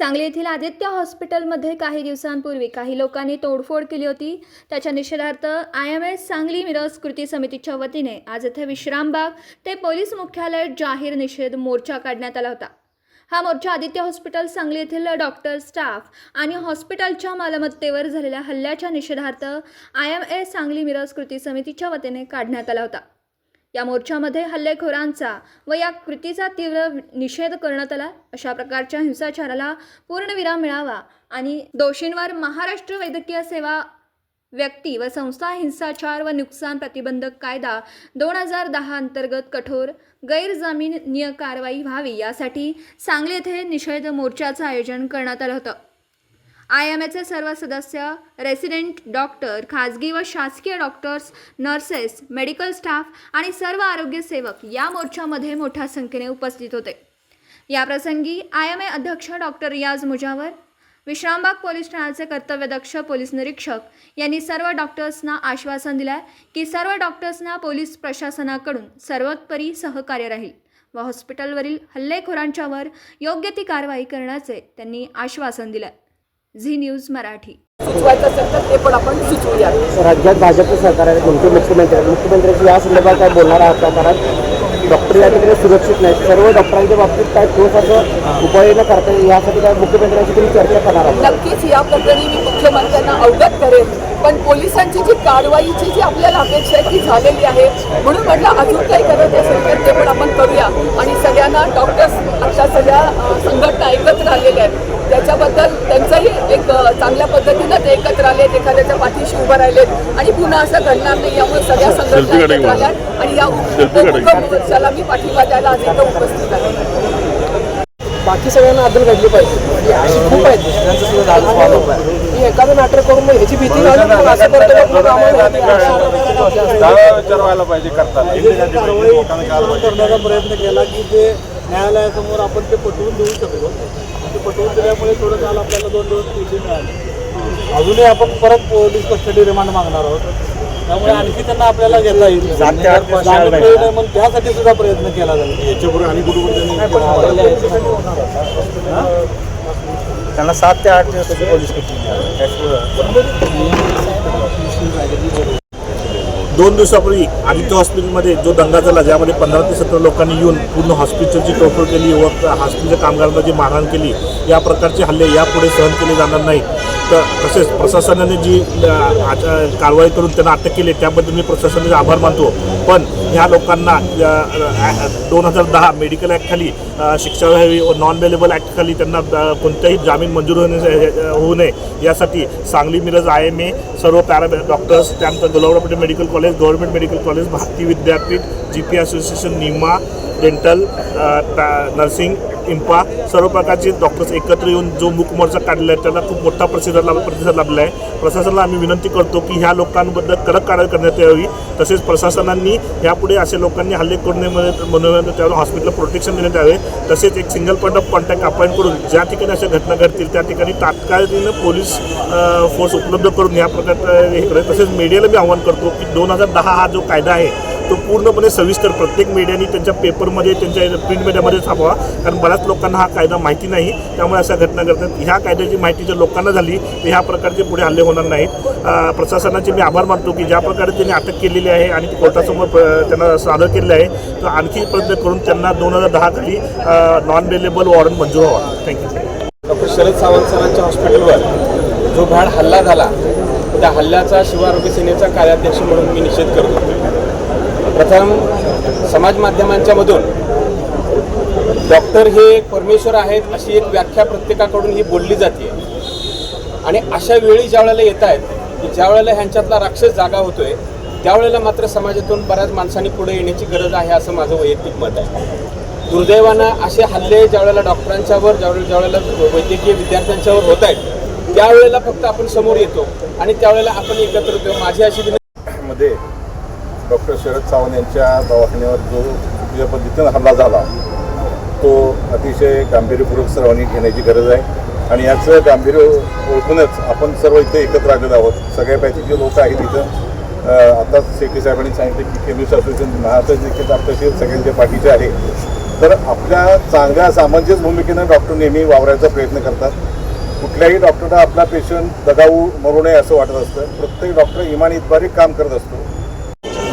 सांगली येथील आदित्य हॉस्पिटलमध्ये काही दिवसांपूर्वी काही लोकांनी तोडफोड केली होती. त्याच्या निषेधार्थ I M S Sangli Miraj कृती समितीच्या वतीने आज येथे विश्रामबाग ते पोलीस मुख्यालय जाहीर निषेध मोर्चा काढण्यात आला होता. हा मोर्चा आदित्य हॉस्पिटल सांगली येथील डॉक्टर स्टाफ आणि हॉस्पिटलच्या मालमत्तेवर झालेल्या हल्ल्याच्या निषेधार्थ I M S Sangli Miraj कृती समितीच्या वतीने काढण्यात आला होता. या मोर्चामध्ये हल्लेखोरांचा व या कृतीचा तीव्र निषेध करण्यात आला. अशा प्रकारच्या हिंसाचाराला पूर्णविराम मिळावा आणि दोषींवर महाराष्ट्र वैद्यकीय सेवा व्यक्ती व संस्था हिंसाचार व नुकसान प्रतिबंधक कायदा दोन हजार दहा अंतर्गत कठोर गैरजामीनीय कारवाई व्हावी यासाठी सांगली येथे निषेध मोर्चाचं आयोजन करण्यात आलं होतं. आय एम एचे सर्व सदस्य रेसिडेंट डॉक्टर खाजगी व शासकीय डॉक्टर्स नर्सेस मेडिकल स्टाफ आणि सर्व आरोग्य सेवक या मोर्चामध्ये मोठ्या संख्येने उपस्थित होते. याप्रसंगी आय एम ए अध्यक्ष डॉक्टर रियाज मुजावर विश्रामबाग पोलीस ठाण्याचे कर्तव्यदक्ष पोलीस निरीक्षक यांनी सर्व डॉक्टर्सना आश्वासन दिलं आहे की सर्व डॉक्टर्सना पोलीस प्रशासनाकडून सर्वोत्परी सहकार्य राहील व हॉस्पिटलवरील हल्लेखोरांच्यावर योग्य ती कारवाई करण्याचे त्यांनी आश्वासन दिलं झी न्यूज मराठी. सुचवायचं असेल तर ते पण आपण सुचवूया. राज्यात भाजप सरकार आहे कोणते मुख्यमंत्री आहेत मुख्यमंत्र्यांशी या संदर्भात काय बोलणार आहात का? कारण डॉक्टर या ठिकाणी सुरक्षित नाहीत सर्व डॉक्टरांच्या बाबतीत काय ठोस असं उपाययोजना करता येईल यासाठी काय मुख्यमंत्र्यांशी तुम्ही चर्चा करणार आहात? नक्कीच या प्रकरणी मी मुख्यमंत्र्यांना अवगत करेन. पण पोलिसांची जी कारवाईची जी आपल्याला अपेक्षा आहे ती झालेली आहे. म्हणून म्हटलं अजून काही करत असेल तर ते पण आपण करूया. आणि सगळ्यांना डॉक्टर्स अशा सगळ्या संघटना एकत्र आलेल्या आहेत. त्याच्याबद्दल त्यांचंही एक चांगल्या पद्धतीनं ते एकत्र आलेत एखाद्याच्या पाठीशी उभं राहिलेत. आणि पुन्हा असं घडणार नाही. यामुळे सगळ्या संघटना एकत्र आल्यात. आणि या त्याला मी पाठिंबा द्यायला आज इथं उपस्थित आहे. बाकी सगळ्यांना आदल घडली पाहिजे. अशी खूप आहेत. त्यांचं एखादं नाटक करून मग ह्याची भीती घालून असं करतो विचार व्हायला पाहिजे. करण्याचा प्रयत्न केला की ते न्यायालयासमोर आपण ते पटवून देऊ शकतो ते पटवून दिल्यामुळे थोडं काल आपल्याला दोन दिवस पैसे मिळाले अजूनही आपण परत पोलीस कस्टडी रिमांड मागणार आहोत. त्यामुळे आणखी त्यांना आपल्याला घेता येईल. सात ते आठ त्यासाठी सुद्धा प्रयत्न केला जाईल. याच्यापूर्वी आणि कुठे त्यांनी त्यांना सात ते आठ दिवस पोलीस दोन दिवसापूर्वी आदित्य हॉस्पिटलमध्ये जो दंगा झाला ज्यामध्ये पंधरा ते सतरा लोकांनी येऊन पूर्ण हॉस्पिटलची तोडफोड केली व हॉस्पिटलच्या कामगारांना जी मारहाण केली या प्रकारचे हल्ले यापुढे सहन केले जाणार नाहीत. तर तसेच प्रशासनाने जी कारवाई करून त्यांना अटक केली त्याबद्दल मी प्रशासनाचे आभार मानतो. पण ह्या लोकांना दोन हजार दहा मेडिकल ॲक्टखाली शिक्षा व्हावी व नॉन अवेलेबल ॲक्टखाली त्यांना कोणत्याही जामीन मंजूर होणे होऊ नये. यासाठी Sangli Miraj I M A सर्व पॅरा डॉक्टर्स त्यानंतर Gulabrao medical college government medical college Bharati Vidyapeeth G P association NIMA dental nursing IMPA सर्व प्रकारचे डॉक्टर्स एकत्र येऊन जो मूक मोर्चा काढलेला आहे त्याला खूप मोठा प्रतिसाद लाभ प्रतिसाद लाभला आहे. प्रशासनाला आम्ही विनंती करतो की ह्या लोकांबद्दल कडक कारवाई करण्यात यावी. तसेच प्रशासनांनी यापुढे असे लोकांनी हल्ले करू नये म्हणून त्यावर हॉस्पिटलला प्रोटेक्शन देण्यात यावे. तसेच एक single point of contact appoint करून ज्या ठिकाणी अशा घटना घडतील त्या ठिकाणी तात्काळीनं पोलीस फोर्स उपलब्ध करून या प्रकारचं हे करेल. तसेच मीडियाला मी आवाहन करतो की दोन हजार दहा हा जो कायदा आहे तो पूर्णपणे सविस्तर प्रत्येक मीडियाने त्यांच्या पेपरमध्ये त्यांच्या प्रिंट मीडियामध्ये छापावा कारण बऱ्याच लोकांना हा कायदा माहिती नाही. त्यामुळे अशा घटना घडतात. ह्या कायद्याची माहिती जर लोकांना झाली तर ह्या प्रकारचे पुढे हल्ले होणार नाहीत. प्रशासनाचे मी आभार मानतो की ज्या प्रकारे त्यांनी अटक केलेली आहे आणि कोर्टासमोर त्यांना सादर केलेलं आहे तर आणखी प्रयत्न करून त्यांना दोन हजार दहा खाली नॉन बेलेबल वॉरंट मंजूर व्हावा. थँक्यू डॉक्टर शरद सावंत सरांच्या हॉस्पिटलवर जो भाड हल्ला झाला त्या हल्ल्याचा शिव आरोग्य सेनेचा कार्याध्यक्ष म्हणून मी निषेध करतो. प्रथम समाज माध्यमांच्या मधून डॉक्टर हे परमेश्वर आहेत अशी एक व्याख्या प्रत्येकाकडून ही बोलली जाते. आणि अशा वेळी ज्या वेळेला येत आहेत की ज्या वेळेला ह्यांच्यातला राक्षस जागा होतोय त्यावेळेला मात्र समाजातून बऱ्याच माणसांनी पुढे येण्याची गरज आहे असं माझं वैयक्तिक मत आहे. दुर्दैवानं असे हल्ले ज्या वेळेला डॉक्टरांच्यावर ज्यावेळेला ज्यावेळेला वैद्यकीय विद्यार्थ्यांच्यावर होत आहेत त्यावेळेला फक्त आपण समोर येतो आणि त्यावेळेला आपण एकत्र येतो. माझी अशी डॉक्टर शरद सावंत यांच्या दवाखान्यावर जो ज्या पद्धतीनं हल्ला झाला तो अतिशय गांभीर्यपूर्वक सर्वांनी घेण्याची गरज आहे. आणि याचं गांभीर्य ओळखूनच आपण सर्व इथे एकत्र आलेलो आहोत. सगळ्या जे लोक आहेत इथं अं, आताच शेट्टी साहेबांनी सांगितलं की केमिस्ट असोसिएशन महाराष्ट्र देखील आपल्याशी सगळ्यांच्या पाठीचे आहे. तर आपल्या चांगल्या सामंजस्य भूमिकेनं डॉक्टर नेहमी वावरायचा प्रयत्न करतात. कुठल्याही डॉक्टरला आपला पेशंट दगावू मरू नये असं वाटत असतं. प्रत्येक डॉक्टर इमानीद्वारे काम करत असतो.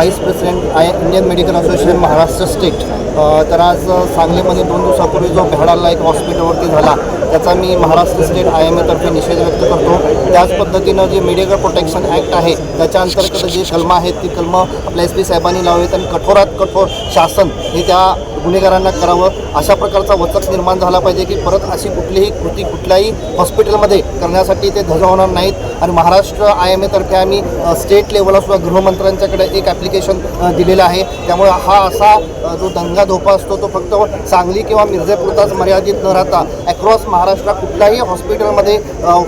Vice president I Indian medical association Maharashtra state तर आज सांगलीमध्ये दोन दिवसापूर्वी जो भेडाला एक हॉस्पिटलवरती झाला त्याचा मी महाराष्ट्र स्टेट आय एम एतर्फे निषेध व्यक्त करतो. त्याच पद्धतीनं जे मेडिकल प्रोटेक्शन ॲक्ट आहे त्याच्या अंतर्गत जी कलमं आहेत ती कलमं आपल्या एस पी साहेबांनी लावावीत आणि कठोरात कठोर शासन हे त्या गुन्हेगारांना करावं. अशा प्रकारचा वचक निर्माण झाला पाहिजे की परत अशी कुठलीही कृती कुठल्याही हॉस्पिटलमध्ये करण्यासाठी ते धजा होणार नाहीत. आणि महाराष्ट्र आय एम एतर्फे आम्ही स्टेट लेवलला सुद्धा गृहमंत्र्यांच्याकडे एक ॲप्लिकेशन दिलेलं आहे. त्यामुळे हा असा जो दंगा धोपा असतो तो फक्त सांगली किंवा मिरजेपुरताच मर्यादित न राहता अक्रॉस महाराष्ट्रात कुठल्याही हॉस्पिटलमध्ये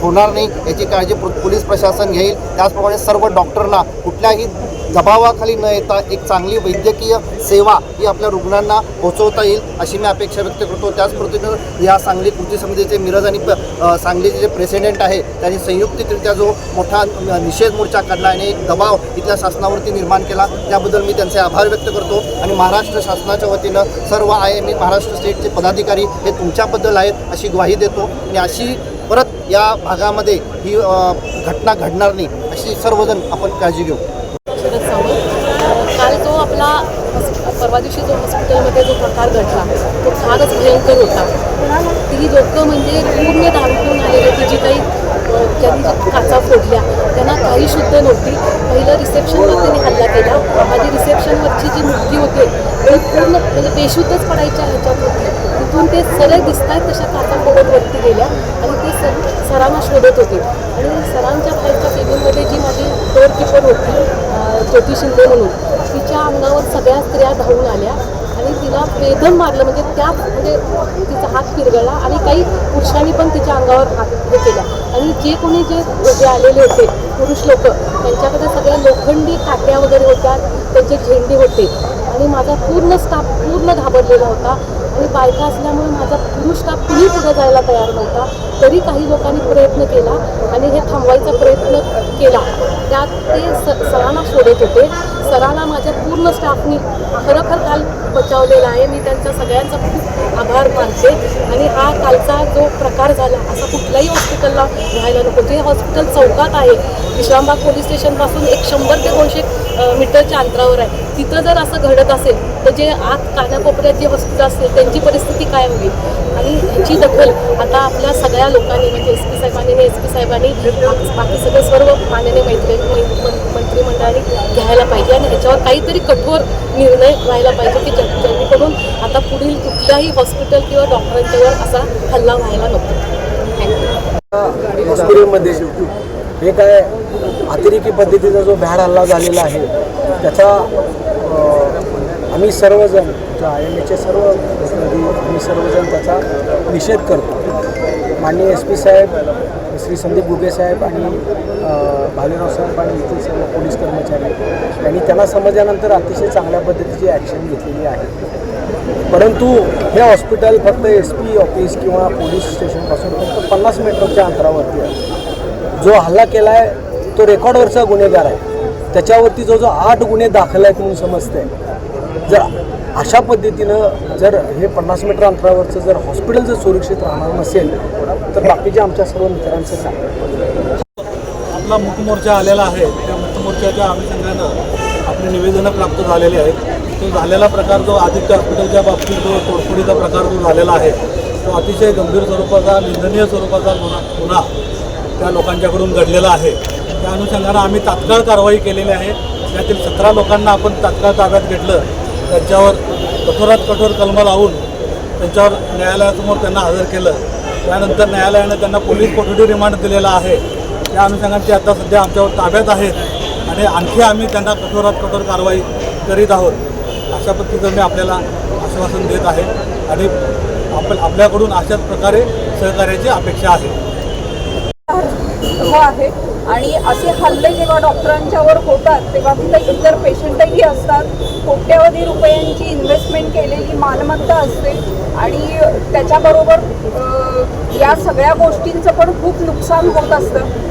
होणार नाही याची काळजी पोलीस प्रशासन घेईल. त्याचप्रमाणे सर्व डॉक्टरना कुठल्याही दबावाखाली न येता एक चांगली वैद्यकीय सेवा ही आपल्या रुग्णांना पोहोचवता येईल अशी मी अपेक्षा व्यक्त करतो. त्याच पद्धतीनं या सांगली कृती समितीचे मिरज आणि सांगलीचे जे प्रेसिडेंट आहे त्यांनी संयुक्तिकरित्या जो मोठा निषेध मोर्चा काढला आणि एक दबाव इथल्या शासनावरती निर्माण केला त्याबद्दल मी त्यांचे आभार व्यक्त करतो. आणि महाराष्ट्र शासनाच्या वतीनं सर्व आय एम महाराष्ट्र स्टेटचे पदाधिकारी हे तुमच्याबद्दल आहेत अशी ग्वाही देतो. आणि अशी परत या भागामध्ये ही घटना घडणार नाही अशी सर्वजण आपण काळजी घेऊ. काल जो आपला परवा दिवशी जो हॉस्पिटलमध्ये जो प्रकार घडला तो फारच भयंकर होता. ती लोकं म्हणजे पूर्ण दारू पिऊन होती जी काही अ, ज्यांनी काचा फोडल्या त्यांना काही शुद्ध नव्हती. पहिलं रिसेप्शनवर त्यांनी हल्ला केला. माझी रिसेप्शनवरची जी मुलगी होते ती पूर्ण म्हणजे बेशुद्धच पडायच्या ह्याच्यात होती तिथून ते सरळ दिसत आहेत तशा काचा फोडत वरती गेल्या आणि ते सर सरांना शोधत होते. आणि सरांच्या बाहेरच्या केबिनमध्ये जी माझी डोअरकीपर होती ज्योती शिंदे म्हणून तिच्या अंगावर सगळ्या स्त्रिया धावून आल्या आणि तिला बेदम मारलं. म्हणजे त्या म्हणजे तिचा हात फिरगळला आणि काही पुरुषांनी पण तिच्या अंगावर हात हे केला. आणि जे कोणी जे जे आलेले होते पुरुष लोक त्यांच्याकडे सगळ्या लोखंडी काट्या वगैरे होत्या त्यांचे झेंडे होते. आणि माझा पूर्ण स्टाफ पूर्ण घाबरलेला होता. आणि बायका असल्यामुळे माझा पुरुष स्टाफ कुणी पुढे जायला तयार नव्हता. तरी काही लोकांनी प्रयत्न केला आणि हे थांबवायचा प्रयत्न केला. त्यात ते स सरांना शोधत होते. सरांना माझ्या पूर्ण स्टाफनी खरोखर काल बचावलेला आहे. मी त्यांच्या सगळ्यांचा खूप आभार मानते. आणि हा कालचा जो प्रकार झाला असा कुठल्याही हॉस्पिटलला व्हायला नको. जे हॉस्पिटल चौकात आहे विश्रामबाग पोलीस स्टेशनपासून एक शंभर ते दोनशे मीटरच्या अंतरावर आहे. तिथं जर असं घडत असेल तर जे आत कानाकोपऱ्यात जे हॉस्पिटल असतील त्यांची परिस्थिती काय होईल? आणि ह्याची दखल आता आपल्या सगळ्या लोकांनी म्हणजे एस पी साहेबांनी एस पी साहेबांनी बाकी सगळे सर्व माननीय मैत्री मंत्रिमंडळाने घ्यायला पाहिजे आणि ह्याच्यावर काहीतरी कठोर निर्णय व्हायला पाहिजे की जेणेकरून आता पुढील कुठल्याही हॉस्पिटल किंवा डॉक्टरांच्यावर असा हल्ला व्हायला नको. हॉस्पिटलमध्ये हे काय अतिरेकी पद्धतीचा जो भ्याड हल्ला झालेला आहे त्याचा आम्ही सर्वजण आय एम एचे सर्व आम्ही सर्वजण त्याचा निषेध करतो. माननीय एस पी साहेब श्री संदीप गुगे साहेब आणि भालेराव साहेब आणि इथे सर्व पोलीस कर्मचारी यांनी त्यांना समजल्यानंतर अतिशय चांगल्या पद्धतीची ॲक्शन घेतलेली आहे. परंतु हे हॉस्पिटल फक्त एस पी ऑफिस किंवा पोलीस स्टेशनपासून फक्त पन्नास मीटरच्या अंतरावरती आहे. जो हल्ला केला आहे तो रेकॉर्डवरचा गुन्हेगार आहे. त्याच्यावरती जो जो आठ गुन्हे दाखल आहेत म्हणून समजते जर अशा पद्धतीनं जर हे पन्नास मीटर अंतरावरचं जर हॉस्पिटल जर सुरक्षित राहणार नसेल तर बाकीच्या आमच्या सर्व मित्रांचं काय आपला मुकमोर्चा आलेला आहे. त्या मुकमोर्चाच्या अनुषंगानं आपली निवेदनं प्राप्त झालेली आहेत. तो झालेला प्रकार जो आदित्य हॉस्पिटलच्या बाबतीत जो तोडफोडीचा प्रकार जो झालेला आहे तो अतिशय गंभीर स्वरूपाचा निंदनीय स्वरूपाचा गुन्हा गुन्हा त्या लोकांच्याकडून घडलेला आहे. त्या अनुषंगानं आम्ही तात्काळ कारवाई केलेली आहे. त्यातील सतरा लोकांना आपण तात्काळ ताब्यात घेतलं. त्यांच्यावर कठोरात कठोर कलमा लावून त्यांच्यावर न्यायालयासमोर त्यांना हजर केलं. त्यानंतर न्यायालयानं त्यांना पोलीस कोठडी रिमांड दिलेला आहे. त्या अनुषंगाने ते आता सध्या आमच्यावर ताब्यात आहेत आणि आणखी आम्ही त्यांना कठोरात कठोर कारवाई करीत आहोत. अशा पद्धतीचं मी आपल्याला आश्वासन देत आहे आणि आप आपल्याकडून अशाच प्रकारे सहकार्याची अपेक्षा आहे. हो आहे. आणि असे हल्ले जेव्हा डॉक्टरांच्यावर होतात तेव्हा तिथे इतर पेशंट मालमत्ता असते आणि त्याच्याबरोबर या सगळ्या गोष्टींचं पण खूप नुकसान होत असतं.